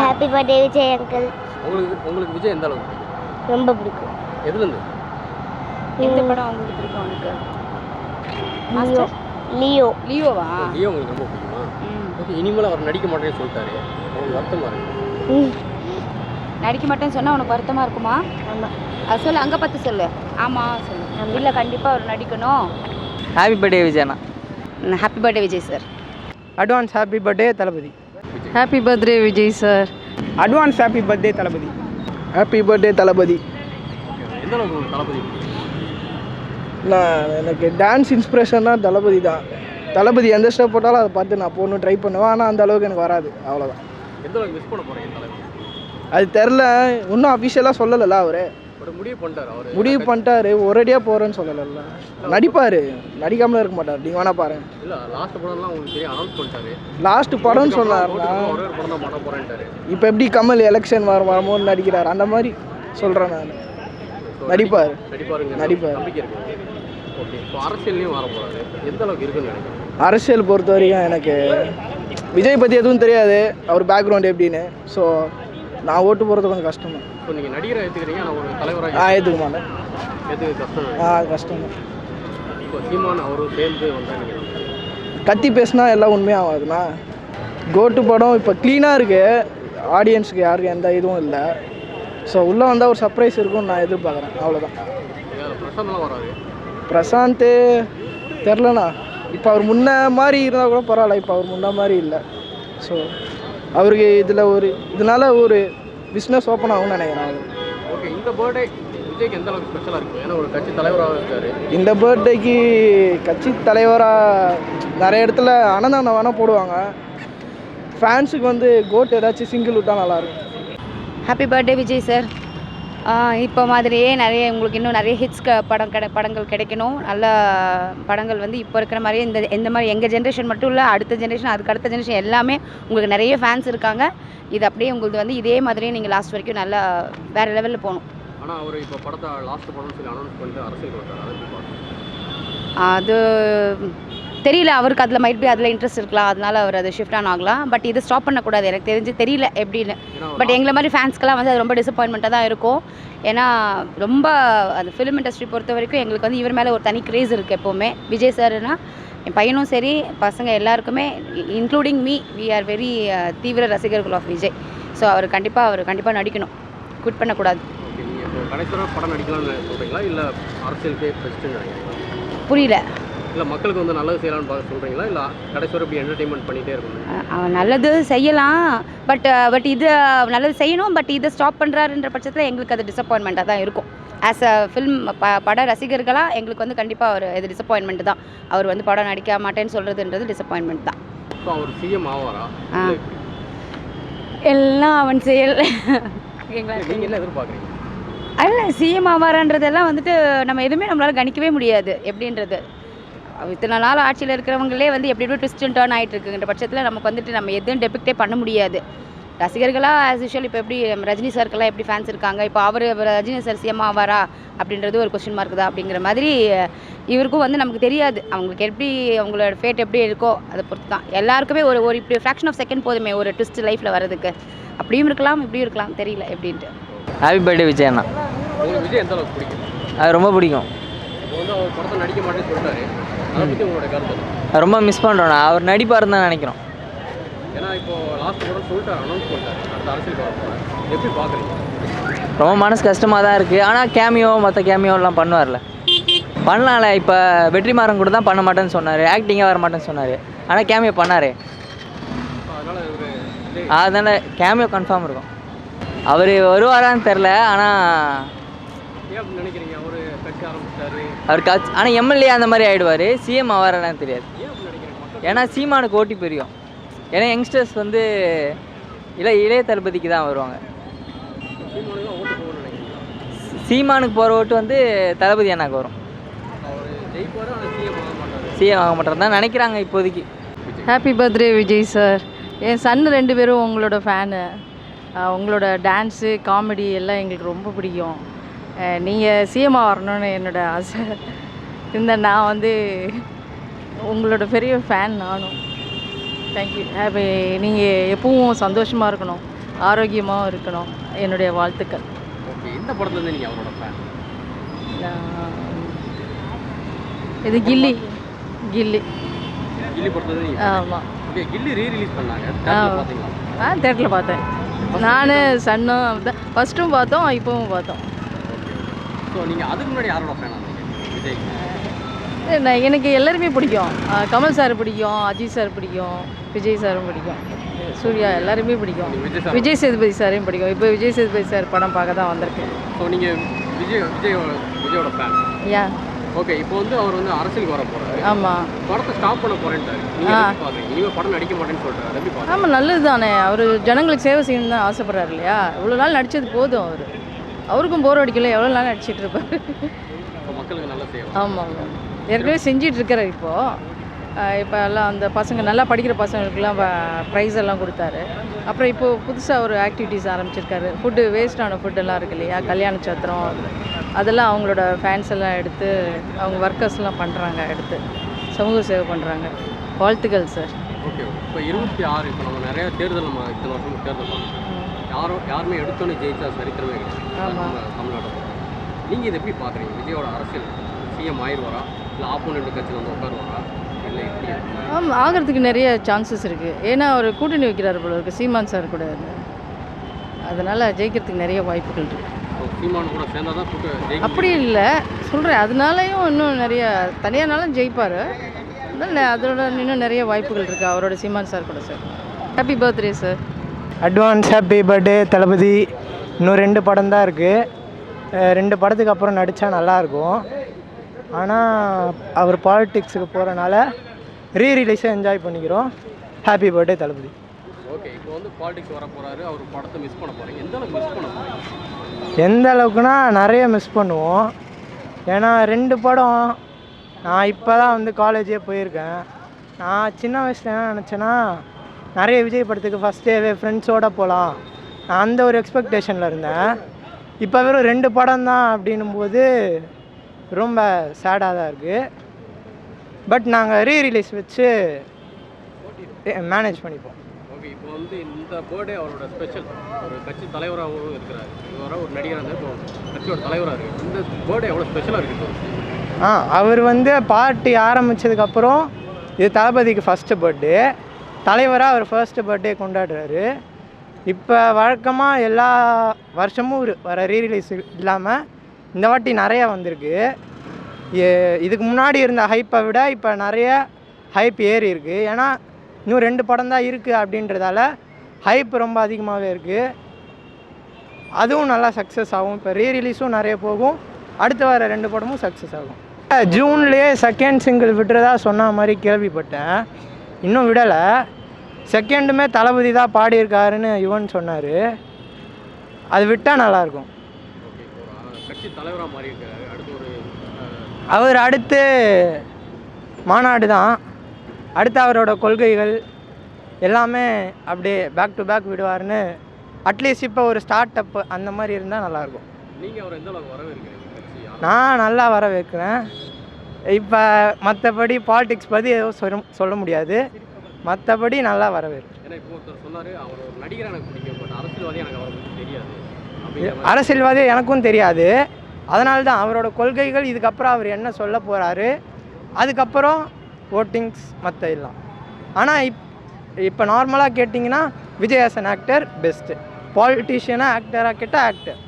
Happy birthday Vijay uncle உங்களுக்கு உங்களுக்கு விஜய் எந்த அளவுக்கு ரொம்ப பிடிக்கும். எதுலேருந்து? எந்த படம் உங்களுக்கு பிடிக்கும் உனக்கு லியோ லியோ லியோவா லியோ உங்களுக்கு ரொம்ப பிடிக்குமா? ம். ஓகே இனிமேல் அவர் நடிக்க மாட்டேன்னு சொல்லிட்டாரு. உங்களுக்கு வருத்தமா இருக்கு? ம், நடிக்க மாட்டேன்னு சொன்னா உனக்கு வருத்தமா இருக்குமா? ஆமா. அது சொல்லு அங்க பார்த்து சொல்லு. ஆமா சொல்லு. இல்ல கண்டிப்பா அவர் நடிக்கணும். Happy birthday விஜயண்ணா happy birthday Vijay sir advance happy birthday Thalapathy. Happy birthday Vijay sir advance happy birthday Thalapathy happy birthday Thalapathy? நான் எனக்கு டான்ஸ் இன்ஸ்பிரேஷன் தான் தளபதி தான். தளபதி எந்த ஸ்டெப் போட்டாலும் அதை பார்த்து நான் போகணும் ட்ரை பண்ணுவேன். ஆனால் அந்த அளவுக்கு எனக்கு வராது. அவ்வளோதான் அது தெரில இன்னும் அஃபிஷியலாக சொல்லலைல்ல அவர். முடிவு பண்ணிட்டாரு அவர். முடிவு பண்ணிட்டாரு ஒரேடியாக போகிறேன்னு சொல்லலைல்ல. நடிப்பார். நடிக்காமல இருக்க மாட்டார். நீங்கள் வேணா பாருங்க. இல்லை லாஸ்ட் படம்னு போகிறேன்ட்டாரு இப்போ எப்படி கமல் எலெக்ஷன் வர வரும்போது நடிக்கிறார்? அந்த மாதிரி சொல்கிறேன் நான். நடிப்பார். நடிப்பார். அரசியல் பொறுத்த வரைக்கும் எனக்கு விஜய் பற்றி எதுவும் தெரியாது. அவர் பேக்ரவுண்ட் எப்படின்னு. ஸோ நான் ஓட்டு போகிறது கொஞ்சம் கஷ்டம் தான் இப்போ நீங்கள் நடிகரை ஏற்றுக்கிறீங்க ஆனால் ஒரு தலைவராக நான் ஏற்றுக்க மாட்டேன். ஏற்றுக்க கஷ்டம் ஆ கஷ்டம் தான் இப்போ சீமான் அவரும் சேர்ந்து வந்தா நீங்கள் கத்தி பேசினா எல்லாம் உண்மையாகாதுண்ணா கோட்டு படம் இப்போ க்ளீனாக இருக்குது ஆடியன்ஸுக்கு யாருக்கும் எந்த இதுவும் இல்லை. ஸோ உள்ளே வந்தால் ஒரு சர்ப்ரைஸ் இருக்கும்னு நான் எதிர்பார்க்குறேன். அவ்வளோதான் பிரசாந்த் தெரிலண்ணா இப்போ அவர் முன்ன மாதிரி இருந்தால் கூட பரவாயில்ல. இப்போ அவர் முன்ன மாதிரி இல்லை. ஸோ அவருக்கு இதில் ஒரு இதனால ஒரு பிஸ்னஸ் ஓப்பன் ஆகும்னு நினைக்கிறேன் ஓகே இந்த பர்த்டே விஜய்க்கு எந்த அளவுக்கு ஸ்பெஷலாக இருக்கும் ஏன்னா ஒரு கட்சி தலைவராக இருக்காரு. இந்த பர்த்டேக்கு கட்சி தலைவராக நிறைய இடத்துல அன்னதானம் வேணால் போடுவாங்க. ஃபேன்ஸுக்கு வந்து கோட் ஏதாச்சும் சிங்கிள் விட்டால் நல்லாயிருக்கும் ஹாப்பி பர்த்டே விஜய் சார் இப்போ மாதிரியே நிறைய உங்களுக்கு இன்னும் நிறைய ஹிட்ஸ் க படம் கிடை படங்கள் கிடைக்கணும். நல்ல படங்கள் வந்து இப்போ இருக்கிற மாதிரியே இந்த இந்த மாதிரி எங்கள் ஜென்ரேஷன் மட்டும் இல்லை அடுத்த ஜென்ரேஷன் அதுக்கு அடுத்த ஜென்ரேஷன் எல்லாமே உங்களுக்கு நிறைய ஃபேன்ஸ் இருக்காங்க. இது அப்படியே உங்களுக்கு வந்து இதே மாதிரியே நீங்கள் லாஸ்ட் வரைக்கும் நல்லா வேறு லெவலில் போகணும். ஆனால் அவர் இப்போ படத்தை லாஸ்ட் படம்னு சொல்லி அனௌன்ஸ் பண்ணிட்டு அரசியல் அது தெரியல அவருக்கு அதில் மைட் பி அதில் இன்ட்ரெஸ்ட் இருக்கலாம் அதனால அவர் அதை ஷிஃப்ட் ஆன் ஆகலாம். பட் இது ஸ்டாப் பண்ணக்கூடாது எனக்கு தெரிஞ்சு தெரியல எப்படின்னு. பட் எங்களை மாதிரி ஃபேன்ஸ்க்கெல்லாம் வந்து அது ரொம்ப டிசப்பாயின்மெண்ட்டாக தான் இருக்கும். ஏன்னா ரொம்ப அந்த ஃபிலிம் இண்டஸ்ட்ரி பொறுத்த வரைக்கும் எங்களுக்கு வந்து இவர் மேலே ஒரு தனி கிரேஸ் இருக்குது எப்போவுமே. விஜய் சார்னா என் பையனும் சரி பசங்க எல்லாருக்குமே including me we are very தீவிர ரசிகர்கள் ஆஃப் விஜய். ஸோ அவர் கண்டிப்பாக அவர் கண்டிப்பாக நடிக்கணும். குவிட் பண்ணக்கூடாது. புரியல. இல்லை மக்களுக்கு வந்து நல்லது செய்யலாம்னு பார்க்க சொல்கிறீங்களா இல்லை கடைசி வரை இப்படி என்டர்டைன்மெண்ட் பண்ணிகிட்டே இருக்கணும் நல்லது செய்யலாம் பட் பட் இது நல்லது செய்யணும் பட் இதை ஸ்டாப் பண்ணுறாருன்ற பட்சத்தில் எங்களுக்கு அது டிசப்பாயின்மெண்ட்டாக தான் இருக்கும். ஆஸ் அ ஃபில்ம் ப பட ரசிகர்களாக எங்களுக்கு வந்து கண்டிப்பாக ஒரு இது டிசப்பாயின்மெண்ட் தான். அவர் வந்து படம் நடிக்க மாட்டேன்னு சொல்கிறதுன்றது டிசப்பாயின்மெண்ட் தான். அவர் சிஎம் ஆவாரா? எல்லாம் அவன் செயல். ஓகேங்களா அல்ல சிஎம் ஆவாரான்றதெல்லாம் வந்துட்டு நம்ம எதுவுமே நம்மளால் கணிக்கவே முடியாது. எப்படின்றது? இத்தனை நாள் ஆட்சியில் இருக்கிறவங்களே வந்து எப்படி எப்படி ட்விஸ்ட் டர்ன் ஆகிட்டு இருக்குன்ற பட்சத்தில் நமக்கு வந்துட்டு நம்ம எதுவும் டெபிக்டே பண்ண முடியாது. ரசிகர்களாக ஆஸ் யூஷுவல் இப்போ எப்படி ரஜினி சாருக்கெல்லாம் எப்படி ஃபேன்ஸ் இருக்காங்க? இப்போ அவர் ரஜினி சார் சிஎம் ஆவாரா? அப்படின்றது ஒரு கொஸ்டின் மார்க் தான் அப்படிங்கிற மாதிரி இவருக்கும் வந்து நமக்கு தெரியாது. அவங்களுக்கு எப்படி அவங்களோட ஃபேட் எப்படி இருக்கோ அதை பொறுத்து தான் எல்லாருக்குமே ஒரு ஒரு இப்படி ஃப்ராக்ஷன் ஆஃப் செகண்ட் போதுமே ஒரு ட்விஸ்ட் லைஃப்பில் வர்றதுக்கு. அப்படியும் இருக்கலாம் இப்படியும் இருக்கலாம் தெரியல எப்படின்ட்டு. ஹாப்பி பர்த்டே விஜய் எந்த அளவுக்கு பிடிக்கும்? அது ரொம்ப பிடிக்கும். அதை பற்றி உங்களோட கருத்து ரொம்ப மிஸ் பண்ணுறோண்ணா அவர் நடிப்பாருன்னு தான் நினைக்கிறோம். ஏன்னா இப்போ லாஸ்ட் படம் சொல்லிட்டாரு அனௌன்ஸ் பண்ணிட்டாரு. அடுத்த அரசியல் எப்படி பார்க்குறீங்க? ரொம்ப மனசு கஷ்டமாக தான் இருக்குது ஆனால் கேமியோ மற்ற கேமியோலாம் பண்ணுவார்ல. பண்ணலாம்ல. இப்போ வெற்றிமாறன் கூட தான் பண்ண மாட்டேன்னு சொன்னார். ஆக்டிங்காக வர மாட்டேன்னு சொன்னார். ஆனால் கேமியோ பண்ணார். அதனால் கேமியோ கன்ஃபார்ம் இருக்கும். அவர் வருவாரான்னு தெரில ஆனால் நினைக்கிறீங்க? அவர் கட்சி ஆரம்பிச்சிட்டாரு அவர் கட்சி ஆனால் எம்எல்ஏ அந்த மாதிரி ஆகிடுவார் சிஎம் ஆவாரான்னு தெரியாது. ஏன்னா சீமானுக்கு ஓட்டி பெரியும். ஏன்னா யங்ஸ்டர்ஸ் வந்து இளைய இளைய தளபதிக்கு தான் வருவாங்க. சீமானுக்கு போகிற ஓட்டு வந்து தளபதி அண்ணாக்கு வரும். ஆக மாட்டார்? சிஎம் ஆக மாட்டார் தான் நினைக்கிறாங்க இப்போதைக்கு. ஹாப்பி பர்த்டே விஜய் சார் என் சன் ரெண்டு பேரும் உங்களோட ஃபேனு உங்களோட டான்ஸு காமெடி எல்லாம் எங்களுக்கு ரொம்ப பிடிக்கும். நீங்கள் சிஎம்மாக வரணும்னு என்னோட ஆசை. இந்த நான் வந்து உங்களோட பெரிய ஃபேன் நானும். தேங்க்யூ ஹாப்பி நீங்கள் எப்பவும் சந்தோஷமாக இருக்கணும். ஆரோக்கியமாகவும் இருக்கணும். என்னுடைய வாழ்த்துக்கள். ஓகே எந்த படத்துலேருந்து நீங்கள் அவரோட ஃபேன் இது கில்லி. கில்லி. கில்லி படத்துலேருந்து ஆமாம் கில்லி ரீ ரிலீஸ் பண்ணாங்க ஆ. தேட்டரில் பார்த்தேன். நான் சன்னும் தான் ஃபஸ்ட்டும் பார்த்தோம் இப்போவும் பார்த்தோம். ஸோ நீங்கள் அதுக்கு முன்னாடி யாரோட ஃபேனாக இருந்தீங்க? விஜய். நான் எனக்கு எல்லாருமே பிடிக்கும். கமல் சார் பிடிக்கும் அஜித் சார் பிடிக்கும் விஜய் சாரும் பிடிக்கும். சூர்யா எல்லாருமே பிடிக்கும். விஜய் விஜய் சேதுபதி சாரையும் பிடிக்கும். இப்போ விஜய் சேதுபதி சார் படம் பார்க்க தான் வந்திருக்கேன் ஸோ நீங்கள் விஜய் விஜயோட விஜயோட ஃபேன் ஏன் ஓகே இப்போ வந்து அவர் வந்து அரசியலுக்கு வர போகிறாரு ஆமாம் படத்தை ஸ்டாப் பண்ண போறேன்ட்டாரு. நீங்க படம் நடிக்க மாட்டேன்னு சொல்றாரு. ஆமாம் நல்லது தானே அவர் ஜனங்களுக்கு சேவை செய்யணும்னு தான் ஆசைப்படுறாரு இல்லையா? இவ்வளோ நாள் நடித்தது போதும் அவர். அவருக்கும் போர் அடிக்கல எவ்வளோ நாள் நடிச்சிட்டு இருப்பார். இப்போ மக்களுக்கு நல்ல சேவை. ஆமாம் ஏற்கனவே செஞ்சிட்டு இருக்கிறார் இப்போது இப்போ எல்லாம் அந்த பசங்க நல்லா படிக்கிற பசங்களுக்குலாம் ப்ரைஸ் எல்லாம் கொடுத்தாரு. அப்புறம் இப்போது புதுசாக ஒரு ஆக்டிவிட்டீஸ் ஆரம்பிச்சிருக்காரு. ஃபுட்டு வேஸ்டான ஃபுட்டெல்லாம் இருக்கு இல்லையா? கல்யாண சத்திரம் அதெல்லாம் அவங்களோட ஃபேன்ஸ் எல்லாம் எடுத்து அவங்க ஒர்க்கர்ஸ்லாம் பண்ணுறாங்க எடுத்து. சமூக சேவை பண்ணுறாங்க வாழ்த்துக்கள் சார் ஓகே இப்போ இருபத்தி ஆறு இப்போ நம்ம நிறைய தேர்தல் நம்ம இத்தனை வருஷம் தேர்தல் யாரும் யாருமே எடுத்தோன்னே ஜெயிச்சா சரித்திரமே கிடையாது. தமிழ்நாட்டில் நீங்கள் இதை எப்படி பார்க்குறீங்க விஜயோட அரசியல். சிஎம் ஆயிடுவாரா இல்லை ஆப்போனண்ட் கட்சியில் வந்து உட்காருவாரா? இல்லை எப்படி ஆமாம் ஆகிறதுக்கு நிறைய சான்சஸ் இருக்குது ஏன்னா அவர் கூட்டணி வைக்கிறாரு போல இருக்கு. சீமான் சார் கூட. அதனால் ஜெயிக்கிறதுக்கு நிறைய வாய்ப்புகள் இருக்குது அப்படி இல்லை. சொல்கிறேன் அதனாலையும் இன்னும் நிறைய தனியானாலும் ஜெயிப்பார். அதோட இன்னும் நிறைய வாய்ப்புகள் இருக்குது அவரோட சீமான் சார் கூட sir happy birthday sir advance happy birthday Thalapathy. இன்னும் ரெண்டு படம் தான் இருக்குது ரெண்டு படத்துக்கு அப்புறம் நடித்தா நல்லாயிருக்கும் ஆனால் அவர் பாலிடிக்ஸுக்கு போகிறனால ரீ ரிலீஸை என்ஜாய் பண்ணிக்கிறோம். Happy birthday Thalapathy. ஓகே இப்போ வந்து பாலிடிக்ஸ் வர போறாரு. அவர் படத்தை மிஸ் பண்ண போறீங்க. எந்த அளவுக்கு மிஸ் பண்ண போறீங்க? எந்த அளவுக்குனா நிறைய மிஸ் பண்ணுவோம். ஏன்னா ரெண்டு படம் நான் இப்போ தான் வந்து காலேஜே போயிருக்கேன். நான் சின்ன வயசில் என்ன நினச்சேன்னா நிறைய விஜய் படத்துக்கு ஃபஸ்ட் டேவே ஃப்ரெண்ட்ஸோடு போகலாம் நான் அந்த ஒரு எக்ஸ்பெக்டேஷனில் இருந்தேன். இப்போ வெறும் ரெண்டு படம் தான் அப்படின்னும் போது ரொம்ப சேடாக தான் இருக்குது பட் நாங்கள் ரீ ரிலீஸ் வச்சு மேனேஜ் பண்ணிப்போம். ஓகே இப்போ வந்து இந்த பர்த்டே அவரோட ஸ்பெஷல் ஒரு கட்சி தலைவராகவும் இருக்கிறாரு. இவர ஒரு நடிகராக இருந்தால் இப்போ கட்சியோட தலைவராக இருக்கு இந்த பர்த்டே எவ்வளோ ஸ்பெஷலாக இருக்குது இப்போ? ஆ அவர் வந்து பார்ட்டி ஆரம்பித்ததுக்கப்புறம் இது தளபதிக்கு ஃபஸ்ட்டு பர்த்டே தலைவராக அவர் ஃபர்ஸ்ட் பர்த்டே கொண்டாடுறாரு. இப்போ வழக்கமாக எல்லா வருஷமும் வர ரீரிலீஸ் இல்லாமல் இந்த வாட்டி நிறையா வந்திருக்கு. இதுக்கு முன்னாடி இருந்த ஹைப்பை விட இப்போ நிறைய ஹைப் ஏறி இருக்குது ஏன்னா இன்னும் ரெண்டு படம் தான் இருக்குது அப்படின்றதால ஹைப் ரொம்ப அதிகமாகவே இருக்குது அதுவும் நல்லா சக்ஸஸ் ஆகும். இப்போ ரீரிலீஸும் நிறைய போகும். அடுத்து வர ரெண்டு படமும் சக்ஸஸ் ஆகும். ஜூன்லேயே செகண்ட் சிங்கிள் விட்டுறதா சொன்ன மாதிரி கேள்விப்பட்டேன். இன்னும் விடலை. செகண்டுமே தளபதி தான் பாடியிருக்காருன்னு யுவன் சொன்னார். அது விட்டால் நல்லாயிருக்கும். அவர் அடுத்து மாநாடு தான். அடுத்து அவரோட கொள்கைகள் எல்லாமே அப்படியே பேக் டு பேக் விடுவார்னு அட்லீஸ்ட் இப்போ ஒரு ஸ்டார்ட் அப் அந்த மாதிரி இருந்தால் நல்லாயிருக்கும். நீங்கள் அவர் எந்த அளவுக்கு வரவேற்கிறீங்க? நான் நல்லா வர வைக்கிறேன் இப்போ மற்றபடி பாலிடிக்ஸ் பற்றி எதுவும் சொல்ல சொல்ல முடியாது. மற்றபடி நல்லா வரவேற்கிறேன் ஏன்னா இப்போ ஒருத்தர் சொன்னார் அவர் ஒரு நடிகர் எனக்கு பிடிக்கும் பட் அரசியல்வாதி எனக்கு அவரை பற்றி தெரியாது. அப்படிங்கிற மாதிரி. அரசியல்வாதி எனக்கும் தெரியாது. அதனால தான் அவரோட கொள்கைகள் இதுக்கப்புறம் அவர் என்ன சொல்ல போகிறாரு அதுக்கப்புறம் ஓட்டிங்ஸ் மற்ற எல்லாம். ஆனால் இப் இப்போ நார்மலாக கேட்டிங்கன்னா Vijay as an actor best பாலிட்டிஷியனாக ஆக்டராக கேட்டால் ஆக்டர்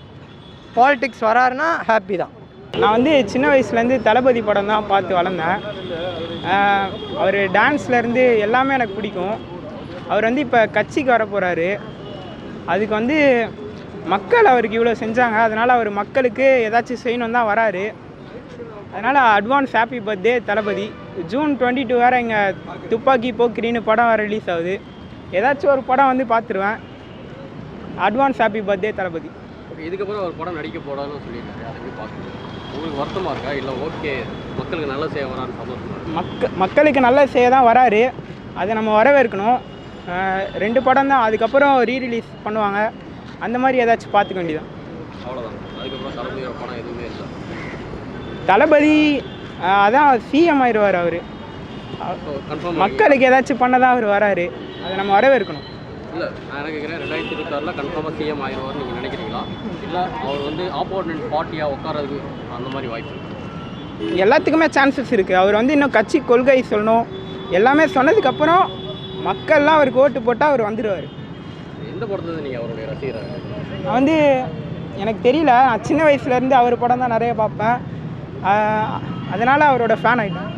பாலிடிக்ஸ் வராருன்னா ஹாப்பி தான். நான் வந்து சின்ன வயசுலேருந்து தளபதி படம் தான் பார்த்து வளர்ந்தேன். அவர் டான்ஸ்லேருந்து எல்லாமே எனக்கு பிடிக்கும். அவர் வந்து இப்போ கட்சிக்கு வர போகிறாரு அதுக்கு வந்து மக்கள் அவருக்கு இவ்வளோ செஞ்சாங்க. அதனால் அவர் மக்களுக்கு ஏதாச்சும் செய்யணும் தான் வராரு. அதனால் advance happy birthday Thalapathy. June twenty two வேறு இங்கே துப்பாக்கி போக்கிரின்னு படம் வேறு ரிலீஸ் ஆகுது. ஏதாச்சும் ஒரு படம் வந்து பார்த்துருவேன். Advance happy birthday Thalapathy. Okay இதுக்கப்புறம் ஒரு படம் நடிக்க போடாதுன்னு சொல்லியிருக்காரு. அதை எப்படி உங்களுக்கு வருத்தமாக இருக்கா? இல்லை ஓகே மக்களுக்கு நல்ல சேவை வரான்னு சந்தோஷமா? மக்க மக்களுக்கு நல்ல செய்ய தான் வராரு. அதை நம்ம வரவேற்கணும். ரெண்டு படம் தான். அதுக்கப்புறம் ரீ ரிலீஸ் பண்ணுவாங்க. அந்த மாதிரி ஏதாச்சும் பார்த்துக்க வேண்டியதான் அவ்வளோதான் அதுக்கப்புறம் தளபதியோட படம் எதுவுமே இல்லை. தளபதி அதான் சிஎம் ஆயிடுவார் அவர். மக்களுக்கு ஏதாச்சும் பண்ண தான் அவர் வராரு. அதை நம்ம வரவேற்கணும். இல்லை நான் கேட்குறேன் ரெண்டாயிரத்தி இருபத்தாறில் கன்ஃபார்மாக சிஎம் ஆயிடுவார்னு நீங்கள் நினைக்கிறீங்களா? இல்லை அவர் வந்து ஆப்போனன்ட் பார்ட்டியாக உட்காரதுக்கு அந்த மாதிரி வாய்ப்பு? எல்லாத்துக்குமே சான்சஸ் இருக்குது அவர் வந்து இன்னும் கட்சி கொள்கை சொல்லணும். எல்லாமே சொன்னதுக்கப்புறம் மக்கள்லாம் அவருக்கு ஓட்டு போட்டால் அவர் வந்துடுவார் எந்த படத்துல நீங்கள் அவருடைய ரசிகராக நான் வந்து எனக்கு தெரியல. நான் சின்ன வயசுலேருந்து அவர் படம் தான் நிறைய பார்ப்பேன். அதனால் அவரோட ஃபேன் ஆகிட்டேன்